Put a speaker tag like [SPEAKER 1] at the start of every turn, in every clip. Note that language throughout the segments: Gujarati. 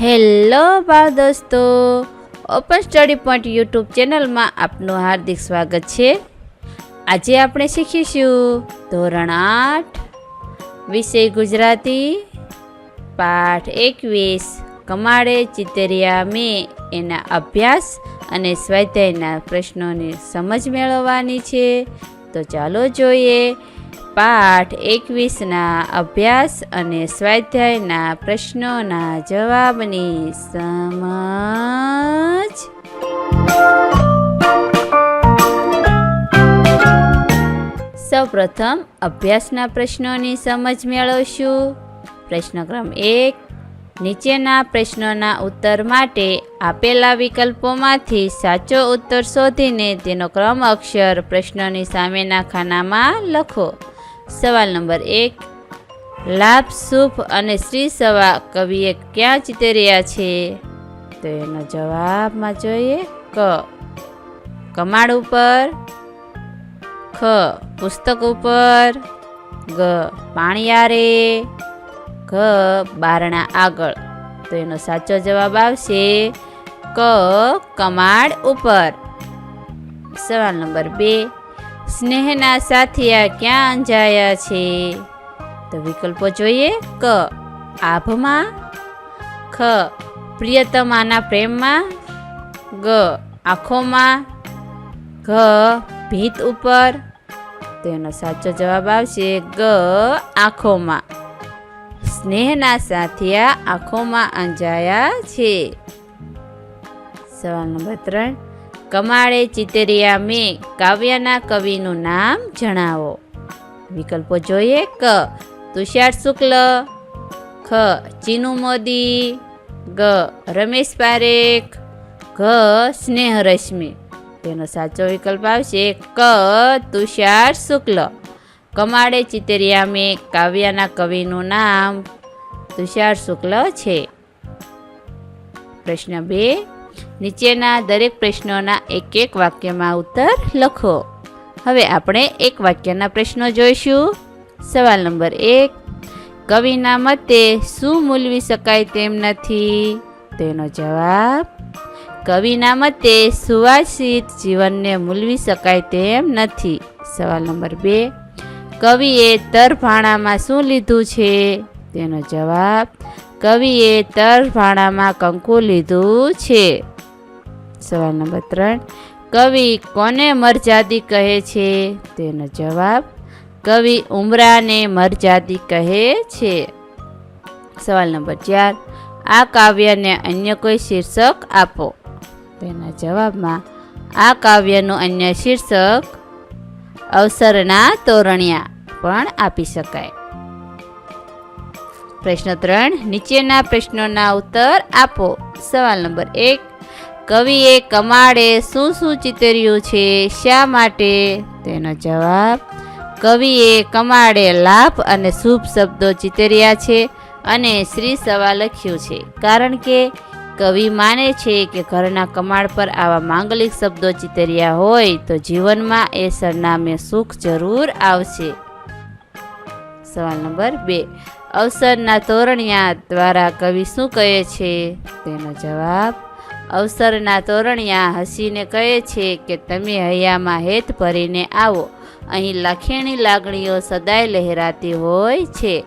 [SPEAKER 1] હેલો બાળ દોસ્તો. ઓપન સ્ટડી પોઈન્ટ યુટ્યુબ ચેનલમાં આપનું હાર્દિક સ્વાગત છે. આજે આપણે શીખીશું ધોરણ આઠ, વિષય ગુજરાતી, પાઠ એકવીસ, કમાડે, ચિતરિયા, મેં, એના અભ્યાસ અને સ્વાધ્યાયના પ્રશ્નોની સમજ મેળવવાની છે. તો ચાલો જોઈએ પાઠ એકવીસના અભ્યાસ અને સ્વાધ્યાયના પ્રશ્નોના જવાબની સમજ. સૌપ્રથમ અભ્યાસના પ્રશ્નોની સમજ મેળવશું. પ્રશ્ન ક્રમ એક, નીચેના પ્રશ્નોના ઉત્તર માટે આપેલા વિકલ્પોમાંથી સાચો ઉત્તર શોધીને તેનો ક્રમ અક્ષર પ્રશ્નોની સામેના ખાનામાં લખો. સવાલ નંબર એક, લાભ સુફ અને શ્રી સવા કવિએ ક્યાં ચિતર્યા છે? તો એનો જવાબમાં જોઈએ ક, કમાડ ઉપર, ખ, પુસ્તક ઉપર, ગ, પાણિયારે, ઘ, બારણા આગળ. તો એનો સાચો જવાબ આવશે ક, કમાડ ઉપર. સવાલ નંબર બે સ્નેહના સાથિયા ક્યાં અંજાયા છે? તો વિકલ્પો જોઈએ. ક. આભમાં. ખ. પ્રિયતમાના પ્રેમમાં. ગ. આંખોમાં. ઘ. ભીત ઉપર. તેનો સાચો જવાબ આવશે ગ. આંખોમાં. સ્નેહના સાથિયા આંખોમાં અંજાયા છે. સવાલ નંબર ત્રણ. કમાળે ચિતરિયા મેં કાવ્યના કવિનું નામ જણાવો. વિકલ્પો જોઈએ ક. તુષાર શુક્લ, ખ. ચીનુ મોદી, ગ. રમેશ પારેખ, ઘ. સ્નેહ રશ્મિ તેનો સાચો વિકલ્પ આવશે ક. તુષાર શુક્લ. કમાડે ચિતરિયા મેં કાવ્યના કવિનું નામ તુષાર શુક્લ છે. પ્રશ્ન બે. નીચેના દરેક પ્રશ્નોના એક એક વાક્યમાં ઉત્તર લખો. હવે આપણે એક વાક્યના પ્રશ્નો જોઈશું. સવાલ નંબર એક, કવિના મતે શું મૂલવી શકાય તેમ નથી? તેનો જવાબ, કવિના મતે સુવાસિત જીવનને મૂલવી શકાય તેમ નથી. સવાલ નંબર બે, કવિએ તરભાણામાં શું લીધું છે? તેનો જવાબ કવિએ તરભાણામાં કંકુ લીધું છે. સવાલ નંબર ત્રણ. કવિ કોને મરજાદી કહે છે? તેનો જવાબ, કવિ ઉમરાને મરજાદી કહે છે. સવાલ નંબર ચાર. આ કાવ્યને અન્ય કોઈ શીર્ષક આપો? તેના જવાબમાં, આ કાવ્યનું અન્ય શીર્ષક અવસરના તોરણિયા પણ આપી શકાય. પ્રશ્ન ત્રણ, નીચેના પ્રશ્નોના ઉત્તર આપો. સવાલ નંબર એક, કવિએ કમાડે શું શું ચિતર્યું છે? શા માટે? તેનો જવાબ, કવિએ કમાડે લાભ અને શુભ શબ્દો ચિતર્યા છે અને શ્રી સવા લખ્યું છે. કારણ કે કવિ માને છે કે ઘરના કમાડ પર આવા માંગલિક શબ્દો ચિતર્યા હોય તો જીવનમાં એ સરનામે સુખ જરૂર આવશે. સવાલ નંબર બે અવસરના તોરણિયા દ્વારા કવિ શું કહે છે? તેનો જવાબ, અવસરના તોરણિયા હસીને કહે છે કે તમે હૈયામાં હેત ભરીને આવો. અહીં લખેણી લાગણીઓ સદાય લહેરાતી હોય છે.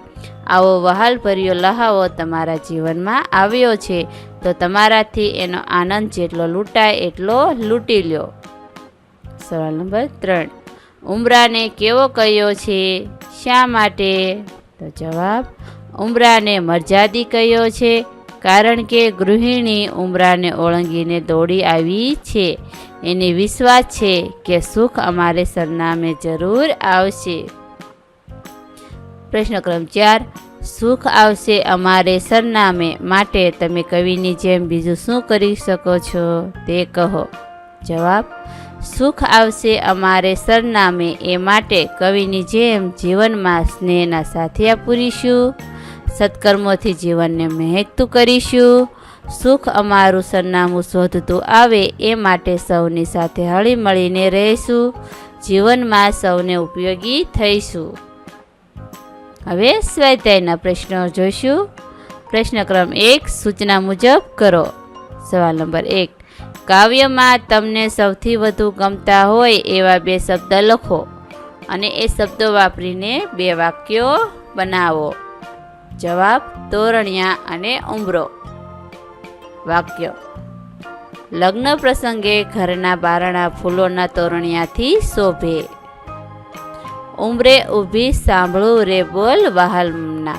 [SPEAKER 1] આવો વહાલ ભર્યો લહાવો તમારા જીવનમાં આવ્યો છે. તો તમારાથી એનો આનંદ જેટલો લૂંટાય એટલો લૂંટી લ્યો. સવાલ નંબર ત્રણ. ઉમરાને કેવો કહ્યો છે? શા માટે? તો જવાબ ઉમરાને મર્યાદી કહ્યો છે, કારણ કે ગૃહિણી ઉમરાને ઓળંગીને દોડી આવી છે. એને વિશ્વાસ છે કે સુખ અમારે સરનામે જરૂર આવશે. પ્રશ્ન ક્રમ ચાર, સુખ આવશે અમારે સરનામે માટે તમે કવિની જેમ બીજું શું કરી શકો છો? તે કહો. જવાબ, સુખ આવશે અમારે સરનામે એ માટે કવિની જેમ જીવનમાં સ્નેહના સાથિયા પૂરીશું. સત્કર્મોથી જીવનને મહેકતું કરીશું. સુખ અમારું સરનામું શોધતું આવે એ માટે સૌની સાથે હળીમળીને રહીશું. જીવનમાં સૌને ઉપયોગી થઈશું. હવે સ્વાધ્યાયના પ્રશ્નો જોઈશું. પ્રશ્ન ક્રમ એક, સૂચના મુજબ કરો. સવાલ નંબર એક, કાવ્યમાં તમને સૌથી વધુ ગમતા હોય એવા બે શબ્દ લખો અને એ શબ્દો વાપરીને બે વાક્યો બનાવો. જવાબ તોરણિયા અને ઉમરો. વાક્ય. લગ્ન પ્રસંગે ઘરના બારણા ફૂલોના તોરણિયાથી શોભે. ઉમરે ઊભી સાંભળું રે બોલ વહાલના.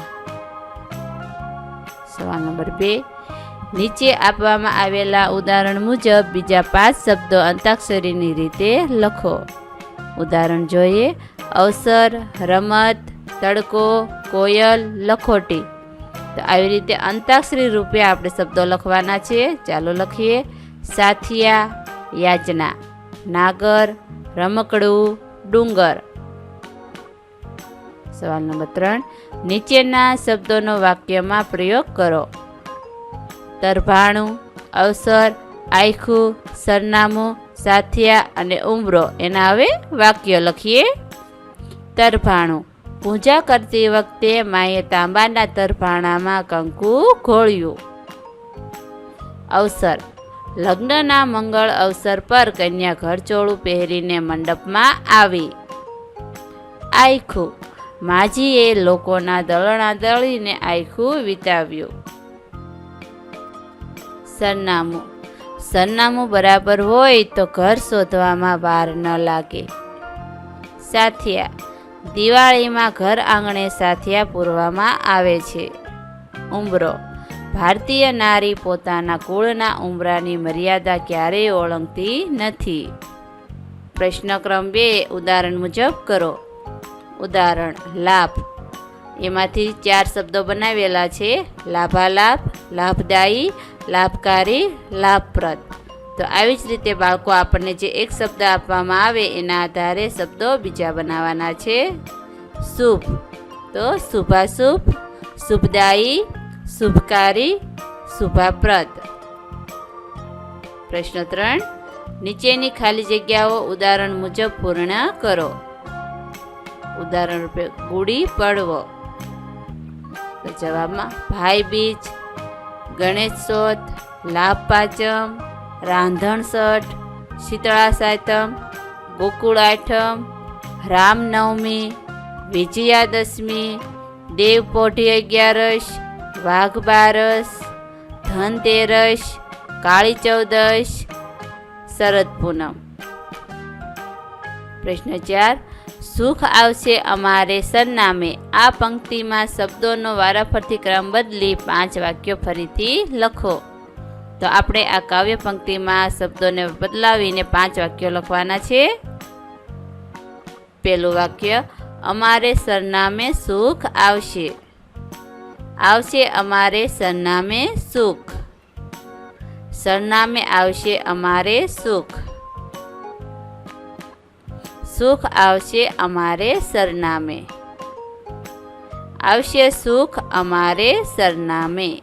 [SPEAKER 1] સવાલ નંબર બે. નીચે આપવામાં આવેલા ઉદાહરણ મુજબ બીજા પાંચ શબ્દો અંતાક્ષરીની રીતે લખો. ઉદાહરણ જોઈએ. અવસર, રમત તડકો, કોયલ, લખોટી. તો આવી રીતે અંતાક્ષરી રૂપે આપણે શબ્દો લખવાના છે. ચાલો લખીએ. સાથિયા યાચના નાગર, રમકડું, ડુંગર. સવાલ નંબર ત્રણ. નીચેના શબ્દોનો વાક્યમાં પ્રયોગ કરો. તરભાણું, અવસર, આયખું, સરનામું, સાથિયા અને ઉમરો. એના હવે વાક્ય લખીએ. તરભાણું. પૂજા કરતી વખતે માએ તાંબાના તરભાણામાં કંકુ ઘોળ્યું. અવસર. લગ્નના મંગળ અવસર પર કન્યા ઘરચોળું પહેરીને મંડપમાં આવી. આયખું. માજીએ લોકોના દળણા દળીને આયખું વિતાવ્યું. સરનામું. સરનામું બરાબર હોય તો ઘર શોધવામાં વાર ન લાગે. સાથિયા. દિવાળીમાં ઘર આંગણે સાથિયા પૂરવામાં આવે છે. ઉંબરો. ભારતીય નારી પોતાના કુળના ઉંબરાની મર્યાદા ક્યારેય ઓળંગતી નથી. પ્રશ્ન ક્રમ બે, ઉદાહરણ મુજબ કરો. ઉદાહરણ, લાભ. એમાંથી ચાર શબ્દો બનાવેલા છે. લાભાલાભ, લાભદાયી, લાભકારી, લાભપ્રદ. તો આવી જ રીતે બાળકો આપણને જે એક શબ્દ આપવામાં આવે એના આધારે શબ્દો બીજા બનાવવાના છે. શુભ. તો શુભાશુભ, શુભદાયી, શુભકારી, શુભાપ્રદ. પ્રશ્ન ત્રણ. નીચેની ખાલી જગ્યાઓ ઉદાહરણ મુજબ પૂર્ણ કરો. ઉદાહરણ રૂપે ગુડી, પડવો. જવાબમાં ભાઈ બીજ, ગણેશ લાભ પાંચમ રાંધણ છઠ શીતળા સાતમ ગોકુળ આઠમ રામનવમી, વિજયાદશમી, દેવ પોઢી અગિયારસ, વાઘ બારસ ધનતેરસ કાળી ચૌદશ શરદ પૂનમ. પ્રશ્ન ચાર, સુખ આવશે અમારે સરનામે? આ પંક્તિમાં શબ્દોનો વારાફરતી ક્રમ બદલી પાંચ વાક્યો ફરીથી લખો. તો આપણે આ કાવ્ય પંક્તિમાં શબ્દોને બદલાવીને પાંચ વાક્યો લખવાના છે. પેલું વાક્ય, અમારે સરનામે સુખ આવશે. આવશે અમારે સરનામે સુખ. સરનામે આવશે અમારે સુખ. સુખ આવશે અમારે સરનામે. આવશે સુખ અમારે સરનામે.